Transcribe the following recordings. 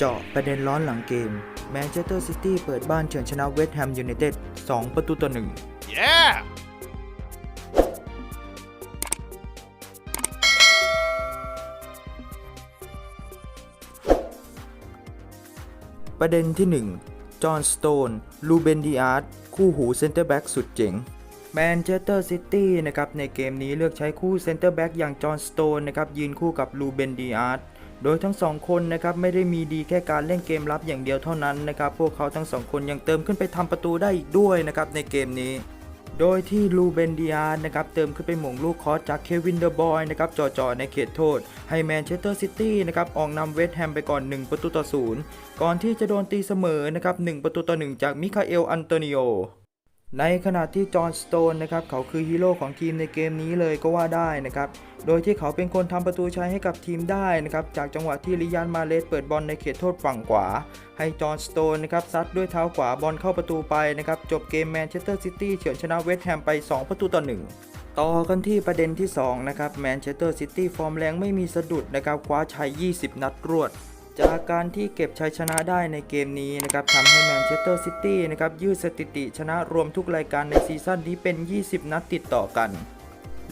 เจาะประเด็นร้อนหลังเกม แมนเชสเตอร์ซิตี้เปิดบ้านเฉือนชนะเวสต์แฮมยูไนเต็ด 2 ประตูต่อ1 Yeah! ประเด็นที่ 1 จอห์นสโตน ลูเบนดิอาร์ตคู่หูเซนเตอร์แบ็กสุดเจ๋งแมนเชสเตอร์ซิตี้นะครับในเกมนี้เลือกใช้คู่เซนเตอร์แบ็กอย่างจอห์นสโตนนะครับยืนคู่กับลูเบนดิอาร์ต โดยทั้งสองคนนะครับไม่ได้มีดีแค่การเล่นเกมรับอย่างเดียวเท่านั้นนะครับพวกเขาทั้งสองคนยังเติมขึ้นไปทำประตูได้อีกด้วยนะครับในเกมนี้ โดยที่ลูเบนดิอาร์นะครับเติมขึ้นไปหม่งลูกคอสจากเควินเดอร์บอยนะครับจ่อๆในเขตโทษ ให้แมนเชสเตอร์ซิตี้นะครับออกนำเวสต์แฮมไปก่อน 1 ประตูต่อศูนย์ก่อนที่จะโดนตีเสมอนะครับ1ประตูต่อ 1 จากมิคาเอลอันโตนิโอ ในขณะที่จอห์นสโตนนะครับเขาคือฮีโร่ของทีมในเกมนี้เลยก็ว่าได้นะครับ โดยที่เขาเป็นคนทำประตูชัยให้กับทีมได้นะครับ จากจังหวะที่ลิยานมาเลสเปิดบอลในเขตโทษฝั่งขวา ให้จอห์นสโตนนะครับซัดด้วยเท้าขวาบอลเข้าประตูไปนะครับ จบเกมแมนเชสเตอร์ซิตี้เฉือนชนะเวสต์แฮมไป 2 ประตูต่อ 1ต่อกันที่ประเด็นที่ 2 นะครับแมนเชสเตอร์ซิตี้ฟอร์มแรงไม่มีสะดุดนะครับ คว้าชัย 20 นัดรวด จากการที่เก็บชัยชนะได้ในเกมนี้นะครับทำให้แมนเชสเตอร์ซิตี้นะครับยืดสถิติชนะรวมทุกรายการในซีซั่นนี้เป็น 20 นัดติดต่อกัน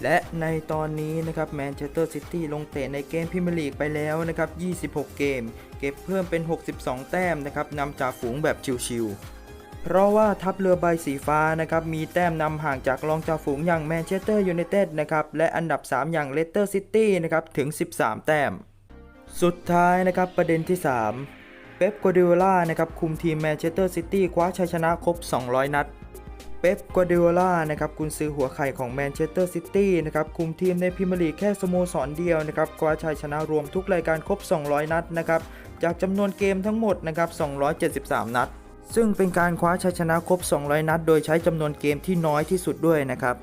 และในตอนนี้นะครับแมนเชสเตอร์ซิตี้ลงเตะในเกมพรีเมียร์ลีกไปแล้วนะครับ 26 เกม เก็บเพิ่มเป็น 62 แต้มนะครับนำจากฝูงแบบชิวๆ เพราะว่าทัพเรือใบสีฟ้านะครับมีแต้มนำห่างจากรองจ่าฝูงอย่างแมนเชสเตอร์ยูไนเต็ดนะครับและอันดับ 3 อย่างเลสเตอร์ซิตี้นะครับถึง 13 แต้ม สุดท้ายนะครับประเด็นที่ 3 เป๊ปกัวเดโอล่านะครับคุมทีมแมนเชสเตอร์ซิตี้คว้าชัยชนะครบ 200 นัด เป๊ปกัวเดโอล่านะครับกุนซือหัวไข่ของแมนเชสเตอร์ซิตี้นะครับคุมทีมในพรีเมียร์ลีกแค่สโมสรเดียวนะครับคว้าชัยชนะรวมทุกรายการครบ 200 นัดนะครับจากจำนวนเกมทั้งหมดนะครับ273 นัด ซึ่งเป็นการคว้าชัยชนะครบ 200 นัด โดยใช้จำนวนเกมที่น้อยที่สุดด้วยนะครับ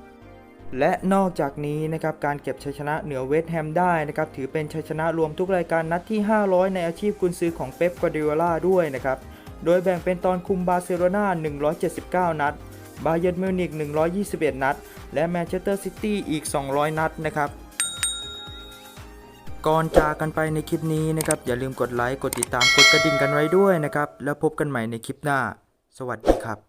และนอกจากนี้นะครับการเก็บชัยชนะเหนือเวสต์แฮมได้นะครับถือเป็นชัยชนะรวมทุกรายการนัดที่ 500 ในอาชีพกุนซือของเป๊ปกัวเดโอล่าด้วยนะครับโดยแบ่งเป็นตอนคุมบาร์เซโลนา179 นัด บาเยิร์นมิวนิก121 นัด และแมนเชสเตอร์ซิตี้อีก 200 นัดนะครับก่อนจากกันไปในคลิปนี้นะครับอย่าลืมกดไลค์ กดติดตามกดกระดิ่งกันไว้ด้วยนะครับ แล้วพบกันใหม่ในคลิปหน้า สวัสดีครับ